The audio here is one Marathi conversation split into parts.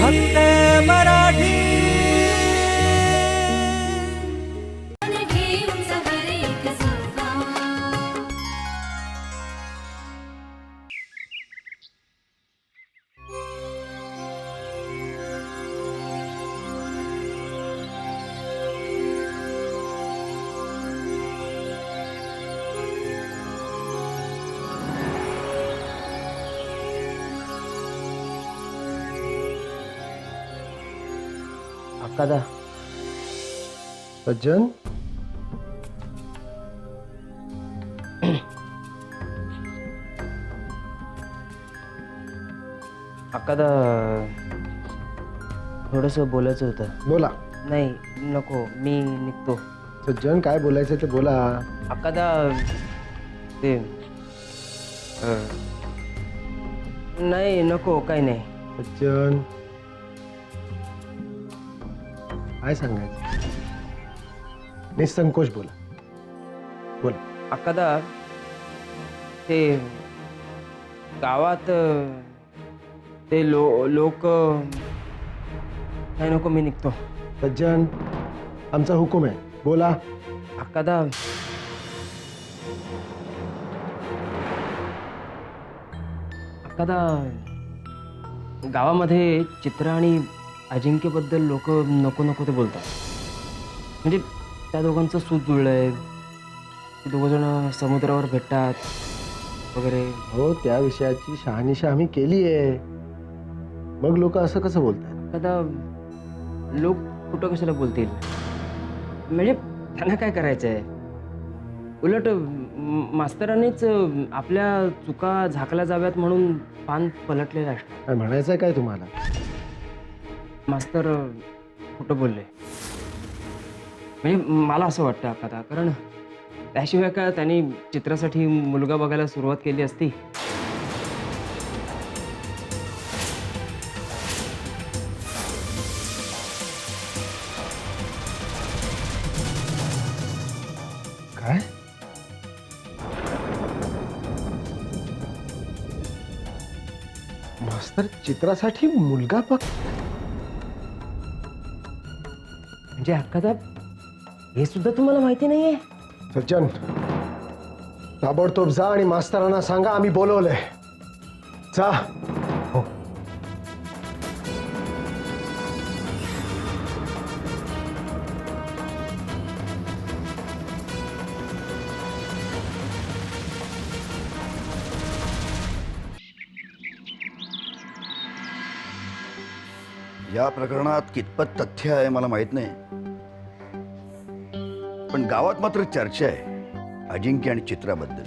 फक्त मराठी अक्कादा सज्जन अक्कादा थोडंसं बोलायचं होतं. बोला. नाही नको मी निघतो. सज्जन काय बोलायचं ते बोला. अक्कादा ते अं, नाही नको काही नाही. सज्जन. काय सांगायचं निसंकोच बोला। बोला। अक्कादा ते गावात ते लो लोक नाही नको मी निघतो। सज्जन आमचा हुकूम आहे। बोला। अक्कादा अक्कादा गावामध्ये चित्र आणि अजिंक्यबद्दल लोक नको नको ते बोलतात. म्हणजे त्या दोघांचं सूत जुळलंय ते दोघंजण समुद्रावर भेटतात वगैरे. हो त्या विषयाची शहानिशा आम्ही केली आहे. मग लोक असं कसं बोलतात? आता लोक कुठं कशाला बोलतील? म्हणजे त्यांना काय करायचं आहे? उलट मास्तरांनीच आपल्या चुका झाकल्या जाव्यात म्हणून पान पलटलेलं असतं काय म्हणायचं काय तुम्हाला? मास्तर कुठं बोलले. म्हणजे मला असं वाटतं आता कारण त्याशिवाय का त्यांनी चित्रासाठी मुलगा बघायला सुरुवात केली असती? काय? मास्तर चित्रासाठी मुलगा बघ म्हणजे अक्कादा हे सुद्धा तुम्हाला माहिती नाहीये? सज्जन ताबडतोब जा आणि मास्तरांना सांगा आम्ही बोलवलंय. जा. हो. या प्रकरणात कितपत तथ्य आहे मला माहीत नाही. पण गावात मात्र चर्चा आहे. अजिंक्य आणि चित्राबद्दल.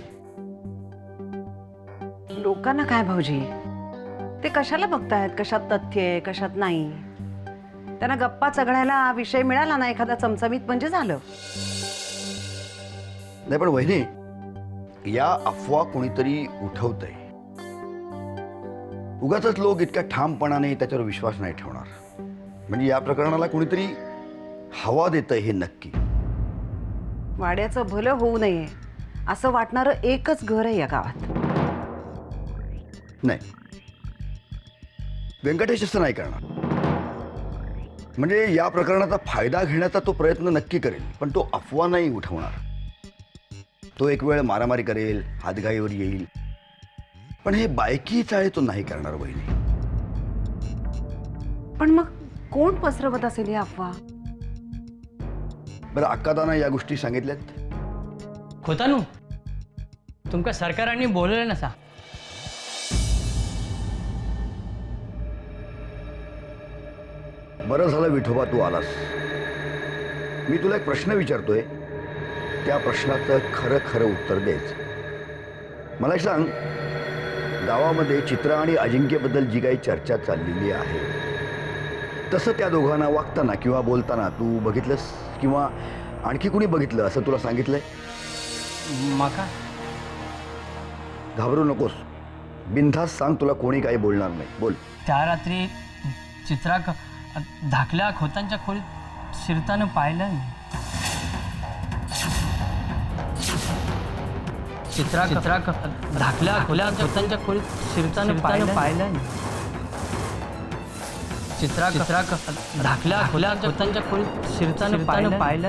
लोकांना काय भाऊजी? ते कशाला बघतायत? कशात तथ्य आहे कशात नाही? त्यांना गप्पा चघळायला विषय मिळाला ना एखादा चमचमीत म्हणजे झालं. नाही पण वहिनी या अफवा कोणीतरी उठवत आहे उगाच लोक इतक्या ठामपणाने त्याच्यावर विश्वास नाही ठेवणार. म्हणजे या प्रकरणाला कोणीतरी हवा देत हे नक्की. वाड्याचं भलं होऊ नये असं वाटणारं एकच घर आहे या गावात. नाही. व्यंकटेश असं नाही करणार. म्हणजे या प्रकरणाचा फायदा घेण्याचा तो प्रयत्न नक्की करेल पण तो अफवा नाही उठवणार. तो एक वेळ मारामारी करेल हातघाईवर येईल. पण हे बायकी चाळे तो नाही करणार वहिनी. पण मग कोण पसरवत असेल ही अफवा? बरं अक्कादाना या गोष्टी सांगितल्यात? खोतानू तुमका सरकारांनी बोलवलं नसा. बरं झालं विठोबा तू आलास. मी तुला एक प्रश्न विचारतोय. त्या प्रश्नाचं खरं खरं उत्तर द्यायचं मला एक सांग गावामध्ये चित्र आणि अजिंक्यबद्दल जी काही चर्चा चाललेली आहे तसं त्या दोघांना वागताना किंवा बोलताना तू बघितलंस? किंवा आणखी कुणी बघितलं असं तुला सांगितलंय? माका? घाबरू नकोस. बिनधास्त सांग तुला कोणी काही बोलणार नाही. बोल. त्या रात्री चित्राक धाकल्या खोतांच्या खोलीत शिरताना पाहिलं. चित्रा चित्राक धाकल्या खोल्या खोतांच्या खोलीत शिरताना पाहिलं पाहिलं. चित्रा चित्रा धाकल्या खोल्या त्यांच्या कोणी शिरताना पाहिलं पाहिलं